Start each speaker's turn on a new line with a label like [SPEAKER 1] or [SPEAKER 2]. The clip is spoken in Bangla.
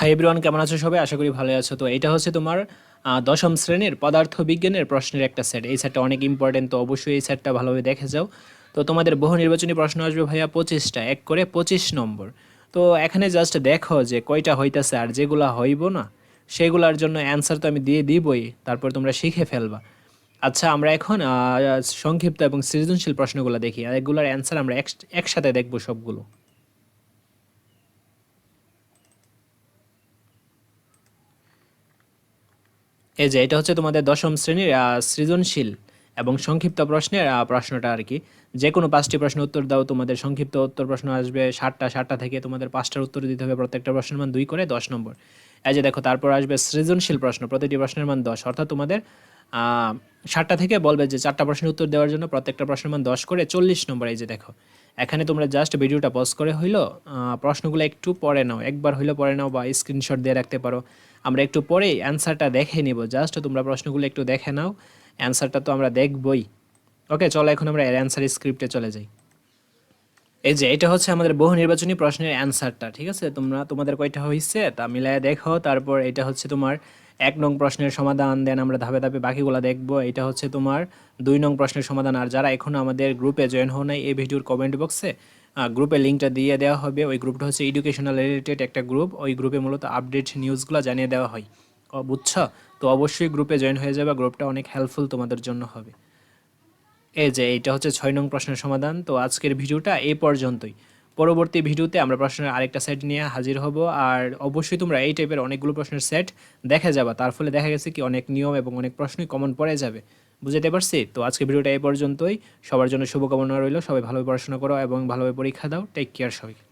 [SPEAKER 1] হাই এভরিওয়ান কেমন আছো সবাই? আশা করি ভালো আছো। তো এটা হচ্ছে তোমার দশম শ্রেণির পদার্থ বিজ্ঞানের প্রশ্নের একটা সেট এই সেটটা অনেক ইম্পর্টেন্ট তো অবশ্যই এই সেটটা ভালোভাবে দেখে যাও। তো তোমাদের বহু নির্বাচনী প্রশ্ন আসবে ভাইয়া পঁচিশটা, এক করে পঁচিশ নম্বর। তো এখানে জাস্ট দেখো যে কয়টা হইতাছে আর যেগুলা হইব না, সেগুলার জন্য অ্যান্সার তো আমি দিয়ে দিবই, তারপর তোমরা শিখে ফেলবা। আচ্ছা আমরা এখন সংক্ষিপ্ত এবং সৃজনশীল প্রশ্নগুলো দেখি, আর এগুলোর অ্যান্সার আমরা এক- একসাথে দেখব সবগুলো। এই যে, এটা হচ্ছে তোমাদের দশম শ্রেণির সৃজনশীল এবং সংক্ষিপ্ত প্রশ্নের প্রশ্নটা আর কি। যে কোনো পাঁচটি প্রশ্ন উত্তর দাও, তোমাদের সংক্ষিপ্ত উত্তর প্রশ্ন আসবে ষাটটা ষাটটা থেকে তোমাদের পাঁচটার উত্তর দিতে হবে প্রত্যেকটা প্রশ্নের মান দুই করে দশ নম্বর। এই যে দেখো, তারপর আসবে সৃজনশীল প্রশ্ন, প্রতিটি প্রশ্নের মান দশ। অর্থাৎ তোমাদের সাতটা থেকে বলবে যে চারটা প্রশ্নের উত্তর দেওয়ার জন্য প্রত্যেকটা প্রশ্নের মান দশ করে চল্লিশ নম্বর। এই যে দেখো, এখানে তোমরা জাস্ট ভিডিওটা পজ করে হইল প্রশ্নগুলো একটু পরে নাও, একবার হইল পরে নাও বা স্ক্রিনশট দিয়ে রাখতে পারো। আমরা একটু পরেই অ্যান্সারটা দেখে নিব। জাস্ট তোমরা প্রশ্নগুলো একটু দেখে নাও অ্যান্সারটা তো আমরা দেখবই। ওকে চলো এখন আমরা অ্যান্সার স্ক্রিপ্টে চলে যাই। এই যে, এটা হচ্ছে আমাদের বহু নির্বাচনী প্রশ্নের অ্যান্সারটা, ঠিক আছে? তোমরা, তোমাদের কয়টা হয়েছে তা মিলায় দেখো। তারপর এটা হচ্ছে তোমার এক নং প্রশ্নের সমাধান, দেন আমরা ধাপে ধাপে বাকিগুলো দেখব। এটা হচ্ছে তোমার দুই নং প্রশ্নের সমাধান। আর যারা এখনও আমাদের গ্রুপে জয়েন হও নাই, এই ভিডিওর কমেন্ট বক্সে গ্রুপে লিঙ্কটা দিয়ে দেওয়া হবে। ওই গ্রুপটা হচ্ছে এডুকেশনাল রিলেটেড একটা গ্রুপ ওই গ্রুপে মূলত আপডেট নিউজগুলো জানিয়ে দেওয়া হয়। বুঝছ? তো অবশ্যই গ্রুপে জয়েন হয়ে যাবে। গ্রুপটা অনেক হেল্পফুল তোমাদের জন্য হবে। এই যে এটা হচ্ছে ছয় নং প্রশ্নের সমাধান। তো আজকের ভিডিওটা এই পর্যন্তই। পরবর্তী ভিডিওতে আমরা প্রশ্নের আরেকটা সেট নিয়ে হাজির হব। আর অবশ্যই তোমরা এই টাইপের অনেকগুলো প্রশ্নের সেট দেখে যাবা। তার ফলে দেখা গেছে কি অনেক নিয়ম এবং অনেক প্রশ্নই কমন পড়ে যাবে। বুঝতে পারছি? তো আজকে ভিডিওটা এই পর্যন্তই। সবার জন্য শুভকামনা রইল। সবাই ভালোভাবে পড়াশোনা করো এবং ভালোভাবে পরীক্ষা দাও। টেক কেয়ার সবাই